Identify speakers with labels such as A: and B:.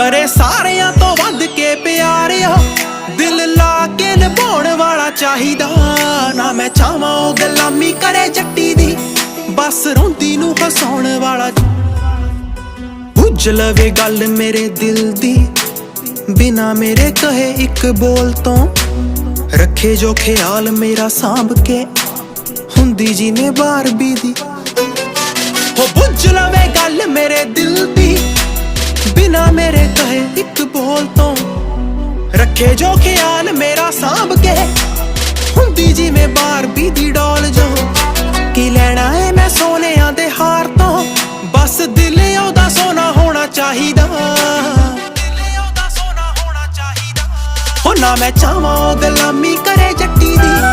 A: ਕਰੇ ਸਾਰਿਆਂ ਤੋਂ ਵੱਧ ਕੇ ਪਿਆਰਿਆ। ਦਿਲ ਲਾ ਕੇ ਨਿਭਾਉਣ ਵਾਲਾ ਚਾਹੀਦਾ। ਨਾ ਮੈਂ ਚਾਹਾਂ ਉਹ ਗੁਲਾਮੀ ਕਰੇ ਜੱਟੀ ਦੀ। ਬਸ ਰੋਂਦੀ ਨੂੰ ਹਸਾਉਣ ਵਾਲਾ ਬੁੱਝ ਲਵੇ ਗੱਲ ਮੇਰੇ ਦਿਲ ਦੀ। ਬਿਨਾ ਮੇਰੇ ਕਹੇ ਇੱਕ ਬੋਲ ਤੋਂ। ਰੱਖੇ ਜੋ ਖਿਆਲ ਮੇਰਾ ਸਾਂਭ ਕੇ। ਹੁੰਦੀ ਜੀ ਨੇ ਬਾਰਬੀ ਦੀ। ਹੋ ਬੁੱਝ ਲਵੇ ਬੋਲ ਤੋਂ ਰੱਖੇ ਜੋ ਖਿਆਲ ਮੇਰਾ ਸਾਂਭ ਕੇ। ਹੁੰਦੀ ਜਿਵੇਂ ਬਾਰਬੀ ਦੀ ਡੋਲ ਜੋ। ਕੀ ਲੈਣਾ ਏ ਮੈਂ ਸੋਨਿਆਂ ਦੇ ਹਾਰ ਤੋਂ? ਬਸ ਦਿਲ ਉਹਦਾ ਸੋਨਾ ਹੋਣਾ ਚਾਹੀਦਾ। ਦਿਲ ਉਹਦਾ ਸੋਨਾ ਹੋਣਾ ਚਾਹੀਦਾ। ਹੋ ਨਾ ਮੈਂ ਚਾਹਾਂ ਉਹ ਗੁਲਾਮੀ ਕਰੇ ਜੱਟੀ ਦੀ।